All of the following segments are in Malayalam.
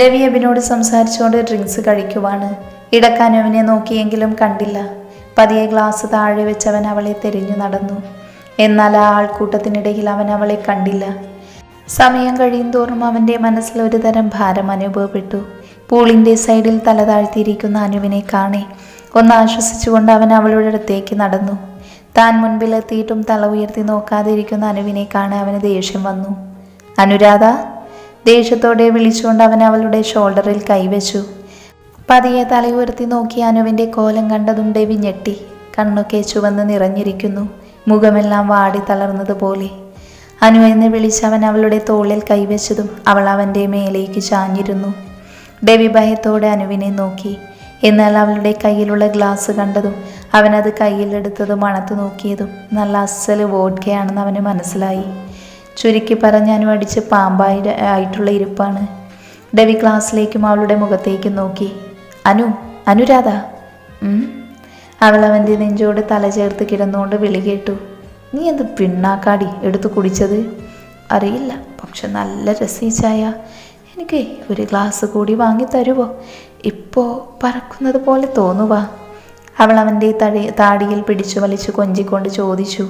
രവി അബിനോട് സംസാരിച്ചുകൊണ്ട് ഡ്രിങ്ക്സ് കഴിക്കുവാണ്. ഇടക്കാൻ അവനെ നോക്കിയെങ്കിലും കണ്ടില്ല. പതിയെ ഗ്ലാസ് താഴെ വെച്ചവൻ അവളെ തെരിഞ്ഞു നടന്നു. എന്നാൽ ആ ആൾക്കൂട്ടത്തിനിടയിൽ അവൻ അവളെ കണ്ടില്ല. സമയം കഴിയും തോറും അവന്റെ മനസ്സിൽ ഒരു തരം ഭാരം അനുഭവപ്പെട്ടു. പൂളിന്റെ സൈഡിൽ തല താഴ്ത്തിയിരിക്കുന്ന അനുവിനെ കാണെ ഒന്ന് ആശ്വസിച്ചുകൊണ്ട് അവൻ അവളുടെ അടുത്തേക്ക് നടന്നു. താൻ മുൻപിലെത്തിയിട്ടും തല ഉയർത്തി നോക്കാതിരിക്കുന്ന അനുവിനെ കാണാൻ അവന് ദേഷ്യം വന്നു. അനുരാധ ദേഷ്യത്തോടെ വിളിച്ചുകൊണ്ട് അവൻ അവളുടെ ഷോൾഡറിൽ കൈവച്ചു. പതിയെ തലയുയർത്തി നോക്കി അനുവിന്റെ കോലം കണ്ടതും ഡെവി ഞെട്ടി. കണ്ണൊക്കെ ചുവന്ന് നിറഞ്ഞിരിക്കുന്നു. മുഖമെല്ലാം വാടി തളർന്നതുപോലെ അനു എന്ന് വിളിച്ചവൻ അവളുടെ തോളിൽ കൈവച്ചതും അവൾ അവന്റെ മേലേക്ക് ചാഞ്ഞിരുന്നു. ഡെവി ഭയത്തോടെ അനുവിനെ നോക്കി. എന്നാൽ അവളുടെ കയ്യിലുള്ള ഗ്ലാസ് കണ്ടതും അവനത് കയ്യിലെടുത്തതും മണത്തു നോക്കിയതും നല്ല അസൽ വോഡ്കയാണെന്ന് അവന് മനസ്സിലായി. ചുരുക്കി പറഞ്ഞ് അനു അടിച്ച് പാമ്പായി ആയിട്ടുള്ള ഇരിപ്പാണ്. ഡെവി ക്ലാസ്സിലേക്കും അവളുടെ മുഖത്തേക്കും നോക്കി. അനു അനുരാധ. അവൾ അവന്റെ നെഞ്ചോട് തല ചേർത്ത് കിടന്നുകൊണ്ട് വിളി കേട്ടു. നീ എന്ത് പിണ്ണാക്കാടി എടുത്തു കുടിച്ചത്? അറിയില്ല. പക്ഷെ നല്ല രസീ ചായ. എനിക്ക് ഒരു ഗ്ലാസ് കൂടി വാങ്ങി തരുവോ? ഇപ്പോൾ പറക്കുന്നത് പോലെ തോന്നുവാ. അവൾ അവന്റെ തടി താടിയിൽ പിടിച്ചു വലിച്ചു കൊഞ്ചിക്കൊണ്ട് ചോദിച്ചു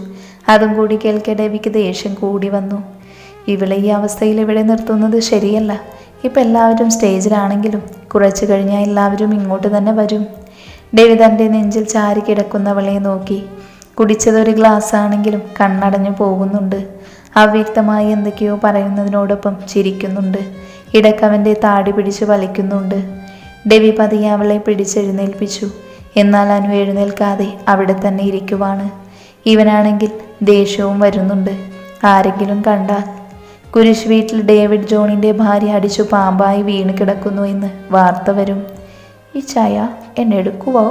അതും കൂടി കേൾക്കെ ഡെവിക്ക് ദേഷ്യം കൂടി വന്നു. ഇവളെ ഈ അവസ്ഥയിൽ ഇവിടെ നിർത്തുന്നത് ശരിയല്ല. ഇപ്പം എല്ലാവരും സ്റ്റേജിലാണെങ്കിലും കുറച്ച് കഴിഞ്ഞാൽ എല്ലാവരും ഇങ്ങോട്ട് തന്നെ വരും. ദേവി തന്റെ നെഞ്ചിൽ ചാരി കിടക്കുന്നവളെ നോക്കി കുടിച്ചതൊരു ഗ്ലാസ് ആണെങ്കിലും കണ്ണടഞ്ഞു പോകുന്നുണ്ട്. അവ്യക്തമായി എന്തൊക്കെയോ പറയുന്നതിനോടൊപ്പം ചിരിക്കുന്നുണ്ട്. ഇടക്കവന്റെ താടി പിടിച്ച് വലിക്കുന്നുണ്ട്. ഡെവി പതിയെ അവളെ പിടിച്ചെഴുന്നേൽപ്പിച്ചു എന്നാൽ അനു എഴുന്നേൽക്കാതെ അവിടെ തന്നെ ഇരിക്കുവാണ്. ഇവനാണെങ്കിൽ ദേഷ്യവും വരുന്നുണ്ട്. ആരെങ്കിലും കണ്ടാൽ. കുരിശ് വീട്ടിൽ ഡേവിഡ് ജോണിന്റെ ഭാര്യ അടിച്ചു പാമ്പായി വീണ് കിടക്കുന്നു എന്ന് വാർത്ത വരും. ഈ ചായ എന്നെ എടുക്കുവോ?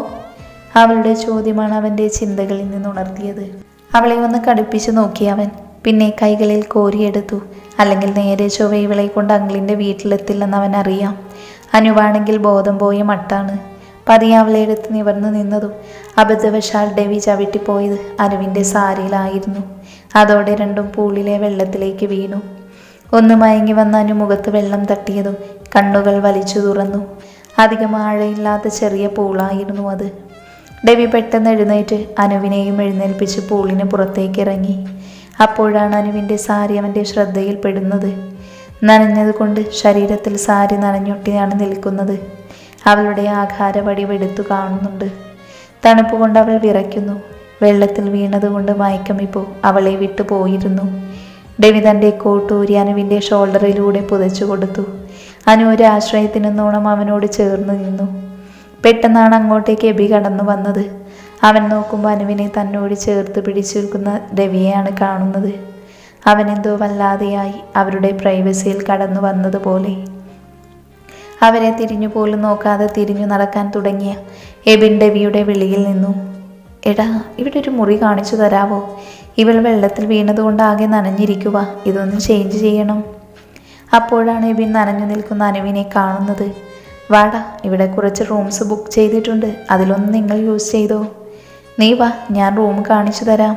അവളുടെ ചോദ്യമാണ് അവന്റെ ചിന്തകളിൽ നിന്നുണർത്തിയത് അവളെ ഒന്ന് കടുപ്പിച്ചു നോക്കി അവൻ. പിന്നെ കൈകളിൽ കോരിയെടുത്തു അല്ലെങ്കിൽ നേരെ ചൊവ്വ ഇവളെ കൊണ്ട് അങ്കിളിന്റെ വീട്ടിലെത്തില്ലെന്ന് അവൻ അറിയാം അനുവാണെങ്കിൽ ബോധം പോയ മട്ടാണ്. പതിയെ അവളെ എടുത്ത് നിവർന്നു നിന്നതും അബദ്ധവശാൽ ഡെവി ചവിട്ടിപ്പോയത് അനുവിന്റെ സാരിയിലായിരുന്നു. അതോടെ രണ്ടും പൂളിലെ വെള്ളത്തിലേക്ക് വീണു. ഒന്ന് മയങ്ങി വന്ന അനു മുഖത്ത് വെള്ളം തട്ടിയതും കണ്ണുകൾ വലിച്ചു തുറന്നു. അധികം ആഴയില്ലാത്ത ചെറിയ പൂളായിരുന്നു അത്. ഡെവി പെട്ടെന്ന് എഴുന്നേറ്റ് അനുവിനെയും എഴുന്നേൽപ്പിച്ച് പൂളിന് പുറത്തേക്ക് ഇറങ്ങി അപ്പോഴാണ് അനുവിന്റെ സാരി അവന്റെ ശ്രദ്ധയിൽപ്പെടുന്നത്. നനഞ്ഞതുകൊണ്ട് ശരീരത്തിൽ സാരി നനഞ്ഞൊട്ടിയാണ് നിൽക്കുന്നത്. അവളുടെ ആഘാര വടിവെടുത്തു കാണുന്നുണ്ട്. തണുപ്പ് കൊണ്ട് അവൾ വിറയ്ക്കുന്നു. വെള്ളത്തിൽ വീണതുകൊണ്ട് മയക്കമിപ്പോൾ അവളെ വിട്ടുപോയിരുന്നു ഡെവി തന്റെ കോട്ടൂരി അനുവിന്റെ ഷോൾഡറിലൂടെ പുതച്ചു കൊടുത്തു. അനു ഒരു ആശ്രയത്തിനെന്നോണം അവനോട് ചേർന്ന് നിന്നു. പെട്ടെന്നാണ് അങ്ങോട്ടേക്ക് എബി കടന്നു വന്നത്. അവൻ നോക്കുമ്പോൾ അനുവിനെ തന്നോട് ചേർത്ത് പിടിച്ചു നിൽക്കുന്ന രവിയെയാണ് കാണുന്നത്. അവനെന്തോ വല്ലാതെയായി അവരുടെ പ്രൈവസിയിൽ കടന്നു വന്നതുപോലെ അവരെ തിരിഞ്ഞു പോലും നോക്കാതെ തിരിഞ്ഞു നടക്കാൻ തുടങ്ങിയ എബിൻ ഡെവിയുടെ വിളിയിൽ നിന്നു. എടാ ഇവിടെ ഒരു മുറി കാണിച്ചു തരാവോ? ഇവൾ വെള്ളത്തിൽ വീണതുകൊണ്ട് ആകെ നനഞ്ഞിരിക്കുക ഇതൊന്ന് ചേഞ്ച് ചെയ്യണം. അപ്പോഴാണ് എബിൻ നനഞ്ഞു നിൽക്കുന്ന അനുവിനെ കാണുന്നത്. വാടാ ഇവിടെ കുറച്ച് റൂംസ് ബുക്ക് ചെയ്തിട്ടുണ്ട്. അതിലൊന്ന് നിങ്ങൾ യൂസ് ചെയ്തോ. നീ വാ ഞാൻ റൂം കാണിച്ചു തരാം.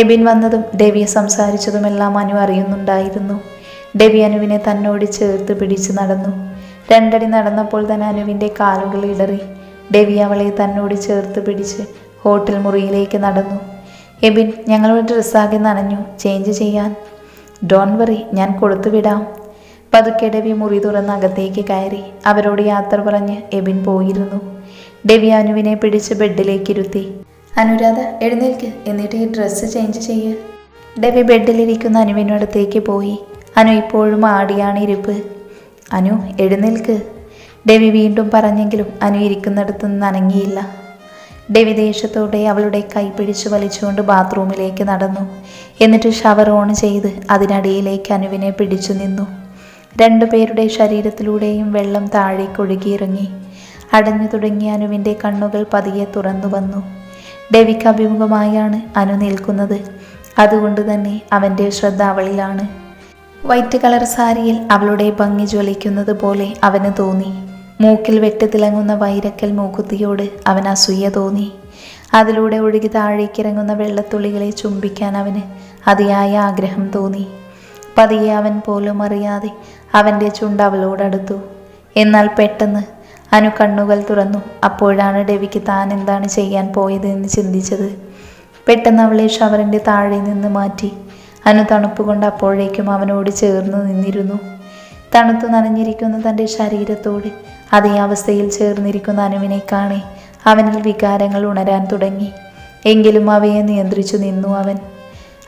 എബിൻ വന്നതും ഡെവി സംസാരിച്ചതുമെല്ലാം അനു അറിയുന്നുണ്ടായിരുന്നു. ഡെവി അനുവിനെ തന്നോട് ചേർത്ത് പിടിച്ച് നടന്നു. രണ്ടടി നടന്നപ്പോൾ തന്നെ അനുവിന്റെ കാലുകൾ ഇടറി. ഡെവി അവളെ തന്നോട് ചേർത്ത് പിടിച്ച് ഹോട്ടൽ മുറിയിലേക്ക് നടന്നു. എബിൻ ഞങ്ങളുടെ ഡ്രസ്സാകെ നനഞ്ഞു. ചേഞ്ച് ചെയ്യാൻ. ഡോൺ വറി ഞാൻ കൊടുത്തു വിടാം. പതുക്കെ ഡെവി മുറി തുറന്ന് അകത്തേക്ക് കയറി. അവരോട് യാത്ര പറഞ്ഞ് എബിൻ പോയിരുന്നു. ഡെവി അനുവിനെ പിടിച്ച് ബെഡിലേക്ക് ഇരുത്തി. അനുരാധ എഴുന്നേൽക്ക്. എന്നിട്ട് ഈ ഡ്രസ്സ് ചേഞ്ച് ചെയ്യ്. ഡെവി ബെഡിലിരിക്കുന്ന അനുവിനടുത്തേക്ക് പോയി. അനു ഇപ്പോഴും ആടിയാണ് ഇരിപ്പ്. അനു എഴുന്നേൽക്ക്. ഡെവി വീണ്ടും പറഞ്ഞെങ്കിലും അനു ഇരിക്കുന്നിടത്ത് നിന്ന് അനങ്ങിയില്ല. ഡെവി ദേഷ്യത്തോടെ അവളുടെ കൈ പിടിച്ചു വലിച്ചുകൊണ്ട് ബാത്റൂമിലേക്ക് നടന്നു. എന്നിട്ട് ഷവർ ഓൺ ചെയ്ത് അതിനടിയിലേക്ക് അനുവിനെ പിടിച്ചു നിന്നു. രണ്ടുപേരുടെ ശരീരത്തിലൂടെയും വെള്ളം താഴേക്ക് ഒഴുകിയിറങ്ങി. അടഞ്ഞു തുടങ്ങിയ അനുവിന്റെ കണ്ണുകൾ പതിയെ തുറന്നു വന്നു. ഡെവിക്ക് അഭിമുഖമായാണ് അനു നിൽക്കുന്നത്. അതുകൊണ്ട് തന്നെ അവന്റെ ശ്രദ്ധ അവളിലാണ്. വൈറ്റ് കളർ സാരിയിൽ അവളുടെ ഭംഗി ജ്വലിക്കുന്നത് പോലെ അവന് തോന്നി. മൂക്കിൽ വെട്ടി തിളങ്ങുന്ന വൈരക്കൽ മൂക്കുത്തിയോട് അവൻ അസൂയ തോന്നി. അതിലൂടെ ഒഴുകി താഴേക്കിറങ്ങുന്ന വെള്ളത്തുള്ളികളെ ചുംബിക്കാൻ അവന് അതിയായ ആഗ്രഹം തോന്നി. പതിയെ അവൻ പോലും അറിയാതെ അവന്റെ ചുണ്ട് അവളോടടുത്തു എന്നാൽ പെട്ടെന്ന് അനു കണ്ണുകൾ തുറന്നു. അപ്പോഴാണ് ഡെവിക്ക് താൻ എന്താണ് ചെയ്യാൻ പോയത് എന്ന് ചിന്തിച്ചത്. പെട്ടെന്ന് അവളെ ഷവറിന്റെ താഴെ നിന്ന് മാറ്റി. അനു തണുപ്പ് കൊണ്ട് അപ്പോഴേക്കും അവനോട് ചേർന്ന് നിന്നിരുന്നു. തണുത്തു നനഞ്ഞിരിക്കുന്ന തന്റെ ശരീരത്തോട് അതേ അവസ്ഥയിൽ ചേർന്നിരിക്കുന്ന അനുവിനെ കാണേ അവനിൽ വികാരങ്ങൾ ഉണരാൻ തുടങ്ങി. എങ്കിലും അവയെ നിയന്ത്രിച്ചു നിന്നു അവൻ.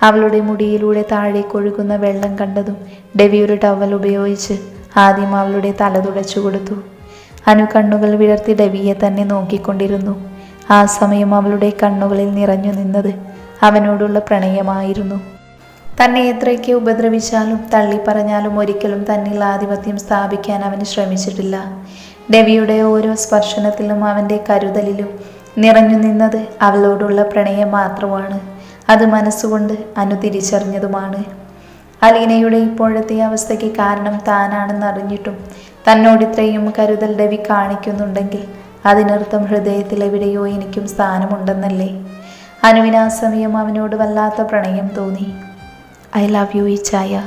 അവളുടെ മുടിയിലൂടെ താഴേക്കൊഴുകുന്ന വെള്ളം കണ്ടതും ഡെവി ഒരു ടവൽ ഉപയോഗിച്ച് ആദ്യം അവളുടെ തല തുടച്ചു കൊടുത്തു. അനു കണ്ണുകൾ വിടർത്തി ഡെവിയെ തന്നെ നോക്കിക്കൊണ്ടിരുന്നു. ആ സമയം അവളുടെ കണ്ണുകളിൽ നിറഞ്ഞു നിന്നത് അവനോടുള്ള പ്രണയമായിരുന്നു. തന്നെ എത്രയൊക്കെ ഉപദ്രവിച്ചാലും തള്ളിപ്പറഞ്ഞാലും ഒരിക്കലും തന്നിൽ ആധിപത്യം സ്ഥാപിക്കാൻ അവന് ശ്രമിച്ചിട്ടില്ല. ഡെവിയുടെ ഓരോ സ്പർശനത്തിലും അവന്റെ കരുതലിലും നിറഞ്ഞു നിന്നത് അവളോടുള്ള പ്രണയം മാത്രമാണ്. അത് മനസ്സുകൊണ്ട് അനുതിരിച്ചറിഞ്ഞതുമാണ്. അലീനയുടെ ഇപ്പോഴത്തെ അവസ്ഥയ്ക്ക് കാരണം താനാണെന്ന് അറിഞ്ഞിട്ടും തന്നോട് ഇത്രയും കരുതൽ ഡെവി കാണിക്കുന്നുണ്ടെങ്കിൽ അതിനർത്ഥം ഹൃദയത്തിൽ എവിടെയോ എനിക്കും സ്ഥാനമുണ്ടെന്നല്ലേ? അനുവിനാസമയം സമയം അവനോട് വല്ലാത്ത പ്രണയം തോന്നി. ഐ ലവ് യു ഈ ചായ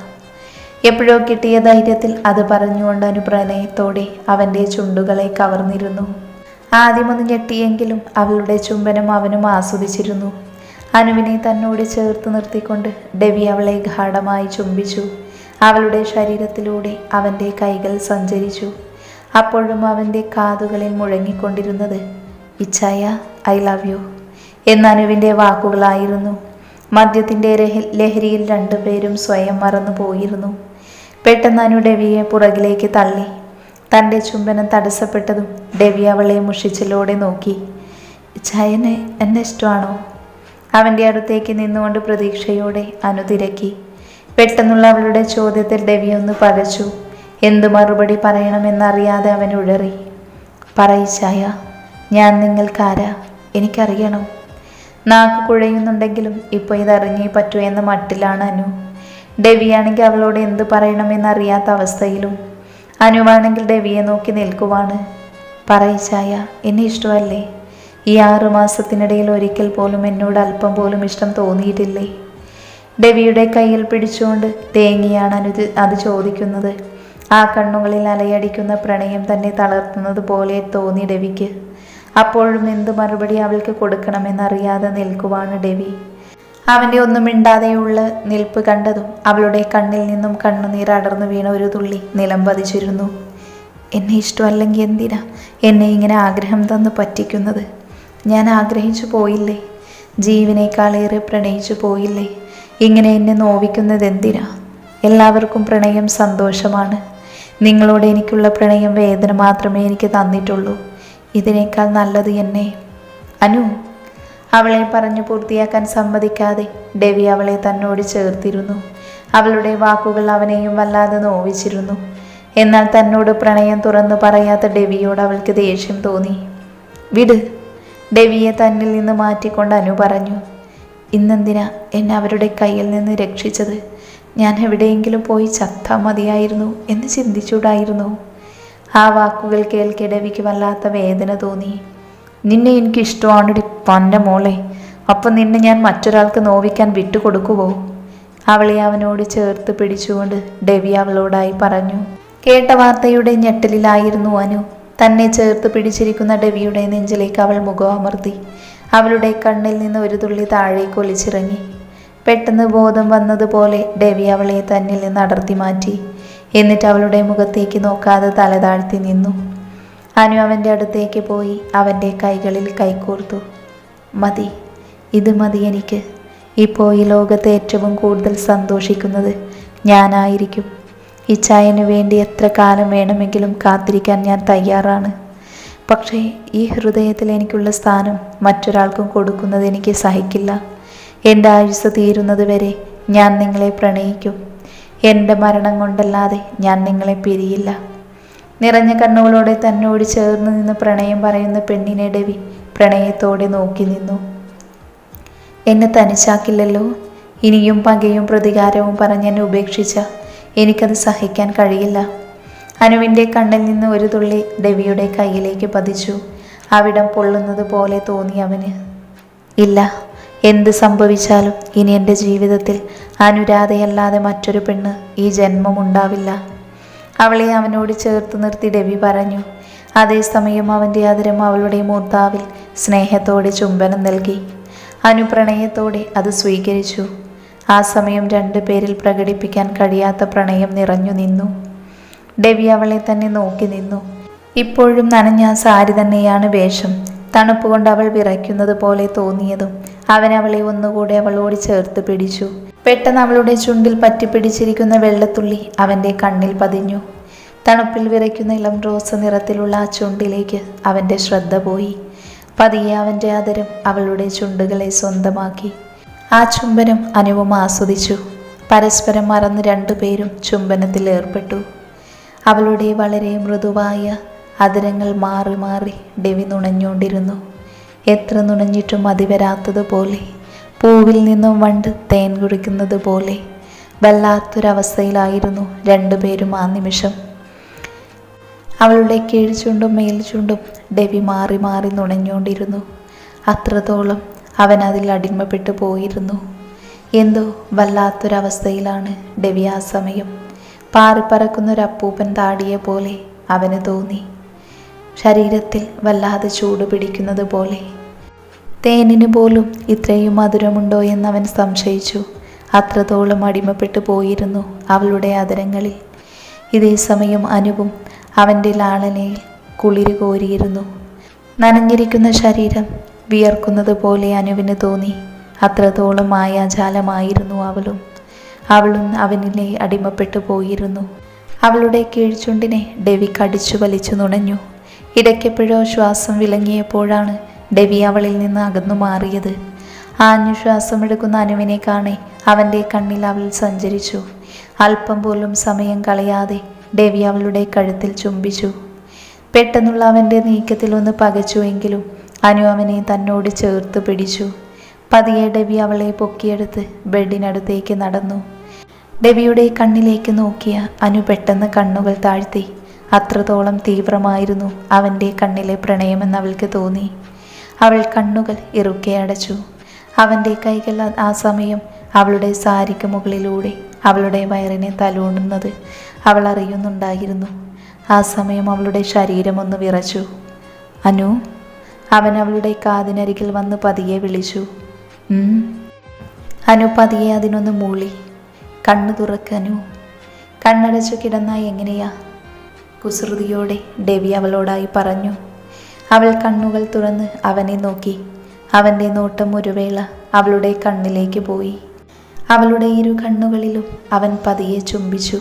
എപ്പോഴോ കിട്ടിയ ധൈര്യത്തിൽ അത് പറഞ്ഞുകൊണ്ട് അനുപ്രണയത്തോടെ അവന്റെ ചുണ്ടുകളെ കവർന്നിരുന്നു. ആദ്യമൊന്ന് ഞെട്ടിയെങ്കിലും അവളുടെ ചുംബനം അവനും ആസ്വദിച്ചിരുന്നു. അനുവിനെ തന്നോട് ചേർത്ത് നിർത്തിക്കൊണ്ട് ഡെവി അവളെ ഗാഠമായി ചുംബിച്ചു. അവളുടെ ശരീരത്തിലൂടെ അവന്റെ കൈകൾ സഞ്ചരിച്ചു. അപ്പോഴും അവന്റെ കാതുകളിൽ മുഴങ്ങിക്കൊണ്ടിരുന്നത് ഇച്ചായ ഐ ലവ് യു എന്ന അനുവിന്റെ വാക്കുകളായിരുന്നു. മദ്യത്തിന്റെ ലഹരിയിൽ രണ്ടുപേരും സ്വയം മറന്നു പോയിരുന്നു പെട്ടെന്ന് അനു ഡെവിയെ പുറകിലേക്ക് തള്ളി. തന്റെ ചുംബനം തടസ്സപ്പെട്ടതും ഡെവി അവളെ മുഷിച്ചിലോടെ നോക്കി. ചയനെ എന്നെ ഇഷ്ടമാണോ? അവന്റെ അടുത്തേക്ക് നിന്നുകൊണ്ട് പ്രതീക്ഷയോടെ അനുതിരക്കി പെട്ടെന്നുള്ള അവളുടെ ചോദ്യത്തിൽ ഡെവി ഒന്ന് പകച്ചു എന്തു മറുപടി പറയണമെന്നറിയാതെ അവൻ ഉഴറി. ചായ ഞാൻ നിങ്ങൾക്കാരാ. എനിക്കറിയണം. നാക്ക് കുഴയുന്നുണ്ടെങ്കിലും ഇപ്പോൾ ഇതറിഞ്ഞേ പറ്റൂ എന്ന മട്ടിലാണ് അനു. ഡെവിയാണെങ്കിൽ അവളോട് എന്ത് പറയണമെന്നറിയാത്ത അവസ്ഥയിലും. അനുവാണെങ്കിൽ ഡെവിയെ നോക്കി നിൽക്കുവാണ്. പറയിച്ചായ എന്നെ ഇഷ്ടമല്ലേ? ഈ ആറു മാസത്തിനിടയിൽ ഒരിക്കൽ പോലും എന്നോട് അല്പം പോലും ഇഷ്ടം തോന്നിയിട്ടില്ലേ? ഡെവിയുടെ കയ്യിൽ പിടിച്ചുകൊണ്ട് തേങ്ങിയാണ് അനു അത് ചോദിക്കുന്നത്. ആ കണ്ണുകളിൽ അലയടിക്കുന്ന പ്രണയം തന്നെ തളർത്തുന്നത് പോലെ തോന്നി ഡെവിക്ക്. അപ്പോഴും എന്തു മറുപടി അവൾക്ക് കൊടുക്കണമെന്നറിയാതെ നിൽക്കുവാണ് ഡെവി. അവന്റെ ഒന്നും മിണ്ടാതെയുള്ള നിൽപ്പ് കണ്ടതും അവളുടെ കണ്ണിൽ നിന്നും കണ്ണുനീർ അടർന്നു വീണ ഒരു തുള്ളി നിലം പതിച്ചിരുന്നു. എന്നെ ഇഷ്ടമല്ലെങ്കിൽ എന്തിനാ എന്നെ ഇങ്ങനെ ആഗ്രഹം തന്ന് പറ്റിക്കുന്നത്? ഞാൻ ആഗ്രഹിച്ചു പോയില്ലേ? ജീവനേക്കാളേറെ പ്രണയിച്ചു പോയില്ലേ? ഇങ്ങനെ എന്നെ നോവിക്കുന്നത് എന്തിനാ? എല്ലാവർക്കും പ്രണയം സന്തോഷമാണ്. നിങ്ങളോട് എനിക്കുള്ള പ്രണയം വേദന മാത്രമേ എനിക്ക് തന്നിട്ടുള്ളൂ. ഇതിനേക്കാൾ നല്ലത് എന്നെ. അനു അവളെ പറഞ്ഞു പൂർത്തിയാക്കാൻ സമ്മതിക്കാതെ ഡെവി അവളെ തന്നോട് ചേർത്തിരുന്നു. അവളുടെ വാക്കുകൾ അവനെയും വല്ലാതെ നോവിച്ചിരുന്നു. എന്നാൽ തന്നോട് പ്രണയം തുറന്നു പറയാത്ത ഡെവിയോട് അവൾക്ക് ദേഷ്യം തോന്നി. വിട് ഡെവിയെ തന്നിൽ നിന്ന് മാറ്റിക്കൊണ്ട് അനു പറഞ്ഞു. ഇന്നെന്തിനാ എന്നെ അവരുടെ കയ്യിൽ നിന്ന് രക്ഷിച്ചത്? ഞാൻ എവിടെയെങ്കിലും പോയി ചത്താ മതിയായിരുന്നു എന്ന് ചിന്തിച്ചൂടായിരുന്നു. ആ വാക്കുകൾ കേൾക്കിടവിക്ക് വല്ലാത്ത വേദന തോന്നി. നിന്നെ എനിക്ക് ഇഷ്ടമാണടി പന്ന മോളെ. അപ്പം നിന്നെ ഞാൻ മറ്റൊരാൾക്ക് നോവിക്കാൻ വിട്ടുകൊടുക്കുവോ? അവളെ അവനോട് ചേർത്ത് പിടിച്ചുകൊണ്ട് ഡെവി അവളോടായി പറഞ്ഞു. കേട്ട വാർത്തയുടെ ഞെട്ടലിലായിരുന്നു അനു. തന്നെ ചേർത്ത് പിടിച്ചിരിക്കുന്ന ഡെവിയുടെ നെഞ്ചിലേക്ക് അവൾ മുഖം അമർത്തി അവളുടെ കണ്ണിൽ നിന്ന് ഒരു തുള്ളി താഴേക്ക് ഒലിച്ചിറങ്ങി. പെട്ടെന്ന് ബോധം വന്നതുപോലെ ഡെവി അവളെ തന്നിൽ നിന്ന് അടർത്തി മാറ്റി. എന്നിട്ട് അവളുടെ മുഖത്തേക്ക് നോക്കാതെ തല താഴ്ത്തി നിന്നു. അനു അവന്റെ അടുത്തേക്ക് പോയി അവന്റെ കൈകളിൽ കൈകോർത്തു. മതി ഇത് മതി എനിക്ക്. ഇപ്പോൾ ഈ ലോകത്ത് ഏറ്റവും കൂടുതൽ സന്തോഷിക്കുന്നത് ഞാനായിരിക്കും. ഈ ചായന് വേണ്ടി എത്ര കാലം വേണമെങ്കിലും കാത്തിരിക്കാൻ ഞാൻ തയ്യാറാണ്. പക്ഷേ ഈ ഹൃദയത്തിൽ എനിക്കുള്ള സ്ഥാനം മറ്റൊരാൾക്കും കൊടുക്കുന്നത് എനിക്ക് സഹിക്കില്ല. എന്റെ ആയുസ് തീരുന്നത് വരെ ഞാൻ നിങ്ങളെ പ്രണയിക്കും. എന്റെ മരണം കൊണ്ടല്ലാതെ ഞാൻ നിങ്ങളെ പിരിയില്ല. നിറഞ്ഞ കണ്ണുകളോടെ തന്നോട് ചേർന്ന് നിന്ന് പ്രണയം പറയുന്ന പെണ്ണിനെ ഡെവി പ്രണയത്തോടെ നോക്കി നിന്നു. എന്നെ തനിച്ചാക്കില്ലല്ലോ. ഇനിയും പകയും പ്രതികാരവും പറഞ്ഞ് എന്നെ ഉപേക്ഷിച്ച എനിക്കത് സഹിക്കാൻ കഴിയില്ല. അനുവിന്റെ കണ്ണിൽ നിന്ന് ഒരു തുള്ളി ഡെവിയുടെ കയ്യിലേക്ക് പതിച്ചു. അവിടം പൊള്ളുന്നത് പോലെ തോന്നി അവന്. ഇല്ല എന്ത് സംഭവിച്ചാലും ഇനി എന്റെ ജീവിതത്തിൽ അനുരാധയല്ലാതെ മറ്റൊരു പെണ്ണ് ഈ ജന്മം ഉണ്ടാവില്ല. അവളെ അവനോട് ചേർത്ത് നിർത്തി ഡെവി പറഞ്ഞു അതേസമയം അവന്റെ അതിരം അവളുടെ മൂർത്താവിൽ സ്നേഹത്തോടെ ചുംബനം നൽകി. അനുപ്രണയത്തോടെ അത് സ്വീകരിച്ചു. ആ സമയം രണ്ടു പേരിൽ പ്രകടിപ്പിക്കാൻ കഴിയാത്ത പ്രണയം നിറഞ്ഞു നിന്നു. ഡെവി അവളെ തന്നെ നോക്കി നിന്നു. ഇപ്പോഴും നനഞ്ഞ സാരി തന്നെയാണ് വേഷം. തണുപ്പ് കൊണ്ട് അവൾ വിറയ്ക്കുന്നത് പോലെ തോന്നിയതും അവൻ അവളെ ഒന്നുകൂടെ അവളോട് ചേർത്ത് പിടിച്ചു. പെട്ടെന്ന് അവളുടെ ചുണ്ടിൽ പറ്റിപ്പിടിച്ചിരിക്കുന്ന വെള്ളത്തുള്ളി അവന്റെ കണ്ണിൽ പതിഞ്ഞു. തണുപ്പിൽ വിറയ്ക്കുന്ന ഇളം റോസ് നിറത്തിലുള്ള ആ ചുണ്ടിലേക്ക് അവന്റെ ശ്രദ്ധ പോയി. പതിയെ അവന്റെ ആദരം അവളുടെ ചുണ്ടുകളെ സ്വന്തമാക്കി. ആ ചുംബനം അനുവും ആസ്വദിച്ചു. പരസ്പരം മറന്ന് രണ്ടുപേരും ചുംബനത്തിൽ ഏർപ്പെട്ടു. അവളുടെ വളരെ മൃദുവായ അതിരങ്ങൾ മാറി മാറി ഡെവി നുണഞ്ഞുകൊണ്ടിരുന്നു എത്ര നുണഞ്ഞിട്ടും മതിവരാത്തതുപോലെ പൂവിൽ നിന്നും വണ്ട് തേൻ കുടിക്കുന്നത് പോലെ വല്ലാത്തൊരവസ്ഥയിലായിരുന്നു രണ്ടുപേരും ആ നിമിഷം. അവളുടെ കീഴ്ചുണ്ടും മേൽചുണ്ടും ഡെവി മാറി മാറി നുണഞ്ഞുകൊണ്ടിരുന്നു. അത്രത്തോളം അവൻ അതിൽ അടിമപ്പെട്ടു പോയിരുന്നു. എന്തോ വല്ലാത്തൊരവസ്ഥയിലാണ് ഡെവി ആ സമയം. പാറിപ്പറക്കുന്നൊരപ്പൂപ്പൻ താടിയെ പോലെ അവന് തോന്നി. ശരീരത്തിൽ വല്ലാതെ ചൂട് പിടിക്കുന്നത് പോലെ. തേനിന് പോലും ഇത്രയും മധുരമുണ്ടോ എന്നവൻ സംശയിച്ചു. അത്രത്തോളം അടിമപ്പെട്ടു പോയിരുന്നു അവളുടെ അതരങ്ങളിൽ ഇതേ സമയം അനുവും അവന്റെ ലാളനയിൽ കുളിര് കോരിയിരുന്നു. നനഞ്ഞിരിക്കുന്ന ശരീരം വിയർക്കുന്നത് പോലെ അനുവിന് തോന്നി. അത്രത്തോളം മായാജാലമായിരുന്നു അവളും. അവളും അവനിലെ അടിമപ്പെട്ടു പോയിരുന്നു. അവളുടെ കീഴ്ചുണ്ടിനെ ഡെവി കടിച്ചു വലിച്ചു നുണഞ്ഞു. ഇടയ്ക്കെപ്പോഴോ ശ്വാസം വിളങ്ങിയപ്പോഴാണ് ഡെവി അവളിൽ നിന്ന് അകന്നു മാറിയത്. ആഞ്ഞു ശ്വാസമെടുക്കുന്ന അനുവിനെ കാണെ അവന്റെ കണ്ണിൽ അവൾ സഞ്ചരിച്ചു. അല്പം പോലും സമയം കളയാതെ ഡെവി അവളുടെ കഴുത്തിൽ ചുംബിച്ചു. പെട്ടെന്നുള്ള അവന്റെ നീക്കത്തിൽ ഒന്ന് പകച്ചുവെങ്കിലും അനു അവനെ തന്നോട് ചേർത്ത് പിടിച്ചു. പതിയെ ഡെവി അവളെ പൊക്കിയെടുത്ത് ബെഡിനടുത്തേക്ക് നടന്നു. ഡെവിയുടെ കണ്ണിലേക്ക് നോക്കിയ അനു പെട്ടെന്ന് കണ്ണുകൾ താഴ്ത്തി. അത്രത്തോളം തീവ്രമായിരുന്നു അവന്റെ കണ്ണിലെ പ്രണയമെന്ന് അവൾക്ക് തോന്നി. അവൾ കണ്ണുകൾ ഇറുക്കെ അടച്ചു. അവന്റെ കൈകൾ ആ- സമയം അവളുടെ സാരിക്ക് മുകളിലൂടെ അവളുടെ വയറിനെ തലോണുന്നത് അവൾ അറിയുന്നുണ്ടായിരുന്നു. ആ സമയം അവളുടെ ശരീരമൊന്ന് വിറച്ചു. അനു അവൻ അവളുടെ കാതിനരികിൽ വന്ന് പതിയെ വിളിച്ചു. അനു പതിയെ അതിനൊന്ന് മൂളി. കണ്ണു തുറക്കനു കണ്ണടച്ചു കിടന്ന എങ്ങനെയാ? കുസൃതിയോടെ ഡെവി അവളോടായി പറഞ്ഞു അവൾ കണ്ണുകൾ തുറന്ന് അവനെ നോക്കി. അവന്റെ നോട്ടം ഒരു വേള അവളുടെ കണ്ണിലേക്ക് പോയി. അവളുടെ ഇരു കണ്ണുകളിലും അവൻ പതിയെ ചുംബിച്ചു.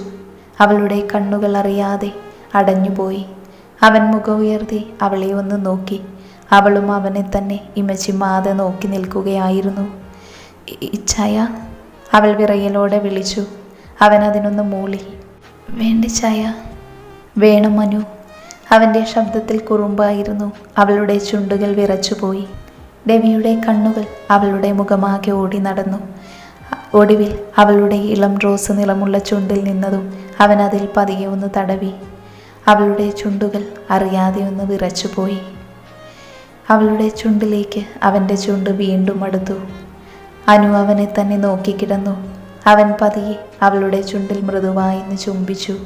അവളുടെ കണ്ണുകൾ അറിയാതെ അടഞ്ഞുപോയി അവൻ മുഖം ഉയർത്തി അവളെ ഒന്ന് നോക്കി. അവളും അവനെ തന്നെ ഇമച്ചിമാതെ നോക്കി നിൽക്കുകയായിരുന്നു. "ഇ- ഇച്ഛായ അവൾ വിറയലോടെ വിളിച്ചു. അവൻ അതിനൊന്ന് മൂളി വേണ്ടി ചായ വേണം മനു. അവന്റെ ശബ്ദത്തിൽ കുറുമ്പായിരുന്നു. അവളുടെ ചുണ്ടുകൾ വിറച്ചുപോയി. രവിയുടെ കണ്ണുകൾ അവളുടെ മുഖമാകെ ഓടി നടന്നു. ഒടുവിൽ അവളുടെ ഇളം റോസ് നിറമുള്ള ചുണ്ടിൽ നിന്നതും അവൻ അതിൽ പതിയെ ഒന്ന് തടവി. അവളുടെ ചുണ്ടുകൾ അറിയാതെ ഒന്ന് വിറച്ചുപോയി. അവളുടെ ചുണ്ടിലേക്ക് അവന്റെ ചുണ്ട് വീണ്ടും അടുത്തു. അനു അവനെ തന്നെ നോക്കിക്കിടന്നു അവൻ പതിയെ അവളുടെ ചുണ്ടിൽ മൃദുവായിന്ന് ചുംബിച്ചു.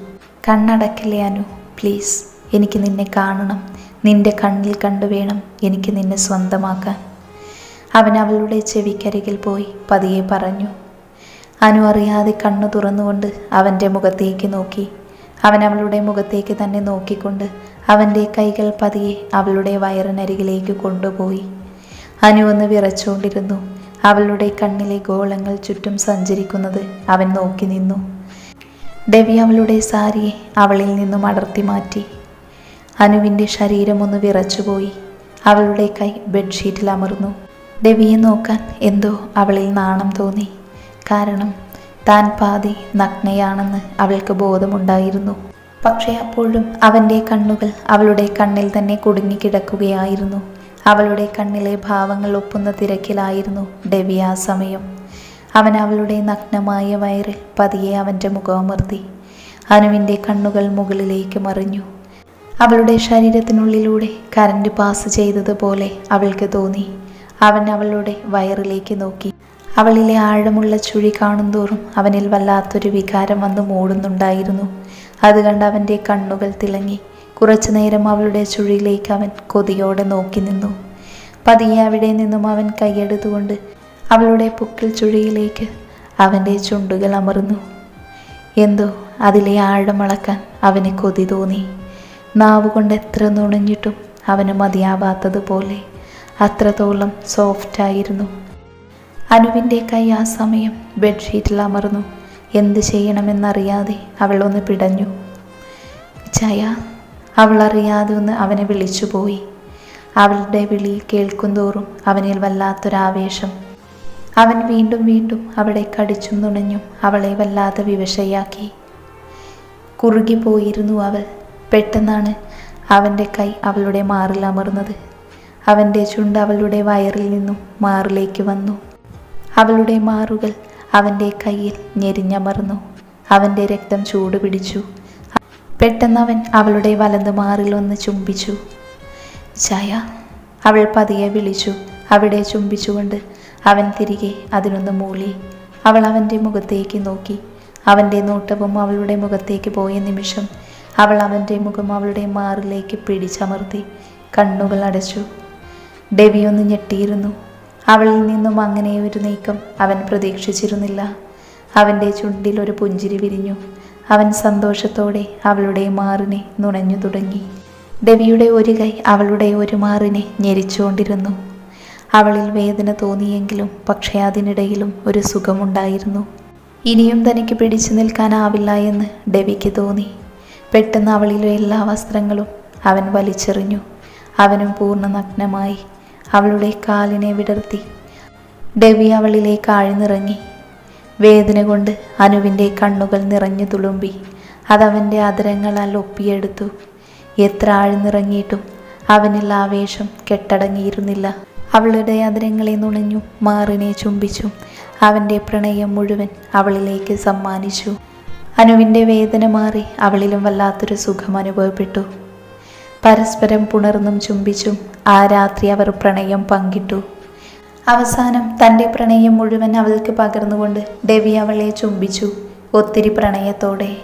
കണ്ണടക്കില്ലേ അനു? പ്ലീസ് എനിക്ക് നിന്നെ കാണണം. നിന്റെ കണ്ണിൽ കണ്ടു വേണം എനിക്ക് നിന്നെ സ്വന്തമാക്കാൻ. അവൻ അവളുടെ ചെവിക്കരികിൽ പോയി പതിയെ പറഞ്ഞു. അനു അറിയാതെ കണ്ണു തുറന്നുകൊണ്ട് അവന്റെ മുഖത്തേക്ക് നോക്കി. അവൻ അവളുടെ മുഖത്തേക്ക് തന്നെ നോക്കിക്കൊണ്ട് അവന്റെ കൈകൾ പതിയെ അവളുടെ വയറിനരികിലേക്ക് കൊണ്ടുപോയി. അനു ഒന്ന് വിറച്ചുകൊണ്ടിരുന്നു. അവളുടെ കണ്ണിലെ ഗോളങ്ങൾ ചുറ്റും സഞ്ചരിക്കുന്നത് അവൻ നോക്കി നിന്നു. ഡെവി അവളുടെ സാരിയെ അവളിൽ നിന്നും അടർത്തി മാറ്റി. അനുവിന്റെ ശരീരമൊന്ന് വിറച്ചുപോയി. അവളുടെ കൈ ബെഡ്ഷീറ്റിൽ അമർന്നു. ദവിയെ നോക്കാൻ എന്തോ അവളിൽ നാണം തോന്നി. കാരണം താൻ പാതി നഗ്നയാണെന്ന് അവൾക്ക് ബോധമുണ്ടായിരുന്നു. പക്ഷേ അപ്പോഴും അവന്റെ കണ്ണുകൾ അവളുടെ കണ്ണിൽ തന്നെ കുടുങ്ങിക്കിടക്കുകയായിരുന്നു അവളുടെ കണ്ണിലെ ഭാവങ്ങൾ ഒപ്പുന്ന തിരക്കിലായിരുന്നു ഡെവി ആ സമയം. അവൻ അവളുടെ നഗ്നമായ വയറിൽ പതിയെ അവന്റെ മുഖമർത്തി അനുവിന്റെ കണ്ണുകൾ മുകളിലേക്ക് മറിഞ്ഞു. അവളുടെ ശരീരത്തിനുള്ളിലൂടെ കരണ്ട് പാസ് ചെയ്തതുപോലെ അവൾക്ക് തോന്നി. അവൻ അവളുടെ വയറിലേക്ക് നോക്കി. അവളിലെ ആഴമുള്ള ചുഴി കാണുന്തോറും അവനിൽ വല്ലാത്തൊരു വികാരം വന്ന് മൂടുന്നുണ്ടായിരുന്നു. അത് കണ്ട് അവന്റെ കണ്ണുകൾ തിളങ്ങി. കുറച്ചു നേരം അവളുടെ ചുഴിയിലേക്ക് അവൻ കൊതിയോടെ നോക്കി നിന്നു. പതിയെ അവിടെ നിന്നും അവൻ കൈയെടുത്തുകൊണ്ട് അവളുടെ പുക്കിൽ ചുഴിയിലേക്ക് അവന്റെ ചുണ്ടുകൾ അമർന്നു. എന്തോ അതിലെ ആഴമളക്കാൻ അവന് കൊതി തോന്നി. നാവ് കൊണ്ട് എത്ര നുണഞ്ഞിട്ടും അവന് മതിയാവാത്തതുപോലെ അത്രത്തോളം സോഫ്റ്റായിരുന്നു അനുവിന്റെ കൈ ആ സമയം ബെഡ്ഷീറ്റിൽ അമർന്നു. എന്ത് ചെയ്യണമെന്നറിയാതെ അവൾ ഒന്ന് പിടഞ്ഞു. ചയ അവൾ അറിയാതെ ഒന്ന് അവനെ വിളിച്ചുപോയി. അവളുടെ വിളി കേൾക്കുന്തോറും അവനിൽ വല്ലാത്തൊരാവേശം അവൻ വീണ്ടും വീണ്ടും അവളെ കടിച്ചും നുണഞ്ഞും അവളെ വല്ലാതെ വിവശയാക്കി. കുറുകി പോയിരുന്നു അവൾ. പെട്ടെന്നാണ് അവന്റെ കൈ അവളുടെ മാറിൽ അമർന്നത്. അവന്റെ ചുണ്ട് അവളുടെ വയറിൽ നിന്നും മാറിലേക്ക് വന്നു. അവളുടെ മാറുകൾ അവന്റെ കയ്യിൽ ഞെരിഞ്ഞമർന്നു. അവന്റെ രക്തം ചൂട് പിടിച്ചു. പെട്ടെന്ന് അവൻ അവളുടെ വലത് മാറിൽ ഒന്ന് ചുംബിച്ചു. ചായ അവൾ പതിയെ വിളിച്ചു. അവിടെ ചുംബിച്ചുകൊണ്ട് അവൻ തിരികെ അതിനൊന്ന് മൂളി. അവൾ അവന്റെ മുഖത്തേക്ക് നോക്കി. അവന്റെ നോട്ടവും അവളുടെ മുഖത്തേക്ക് പോയ നിമിഷം അവൾ അവന്റെ മുഖം അവളുടെ മാറിലേക്ക് പിടിച്ചമർത്തി കണ്ണുകൾ അടച്ചു. ഡെവിയൊന്ന് ഞെട്ടിയിരുന്നു. അവളിൽ നിന്നും അങ്ങനെ ഒരു നീക്കം അവൻ പ്രതീക്ഷിച്ചിരുന്നില്ല. അവന്റെ ചുണ്ടിൽ ഒരു പുഞ്ചിരി വിരിഞ്ഞു. അവൻ സന്തോഷത്തോടെ അവളുടെ മാറിനെ നുണഞ്ഞു തുടങ്ങി. ഡെവിയുടെ ഒരു കൈ അവളുടെ ഒരു മാറിനെ ഞെരിച്ചുകൊണ്ടിരുന്നു. അവളിൽ വേദന തോന്നിയെങ്കിലും പക്ഷേ അതിനിടയിലും ഒരു സുഖമുണ്ടായിരുന്നു. ഇനിയും തനിക്ക് പിടിച്ചു നിൽക്കാനാവില്ല എന്ന് ഡെവിക്ക് തോന്നി. പെട്ടെന്ന് അവളിലെ എല്ലാ വസ്ത്രങ്ങളും അവൻ വലിച്ചെറിഞ്ഞു. അവനും പൂർണ നഗ്നമായി. അവളുടെ കാലിനെ വിടർത്തി. ഡെവി അവളിലേക്ക് ആഴ്ന്നിറങ്ങി. വേദന കൊണ്ട് അനുവിന്റെ കണ്ണുകൾ നിറഞ്ഞു തുളുമ്പി. അതവന്റെ അതരങ്ങളാൽ ഒപ്പിയെടുത്തു. എത്ര ആഴ്ന്നിറങ്ങിയിട്ടും അവനിൽ ആവേശം കെട്ടടങ്ങിയിരുന്നില്ല. അവളുടെ അതിരങ്ങളെ നുണഞ്ഞു മാറിനെ ചുംബിച്ചു. അവന്റെ പ്രണയം മുഴുവൻ അവളിലേക്ക് സമ്മാനിച്ചു. അനുവിന്റെ വേദന മാറി അവളിലും വല്ലാത്തൊരു സുഖം അനുഭവപ്പെട്ടു. പരസ്പരം പുണർന്നും ചുംബിച്ചും ആ രാത്രി അവർ പ്രണയം പങ്കിട്ടു. അവസാനം തന്റെ പ്രണയം മുഴുവൻ അവൾക്ക് പകർന്നുകൊണ്ട് ഡെവി അവളെ ചുംബിച്ചു. ഒത്തിരി പ്രണയത്തോടെ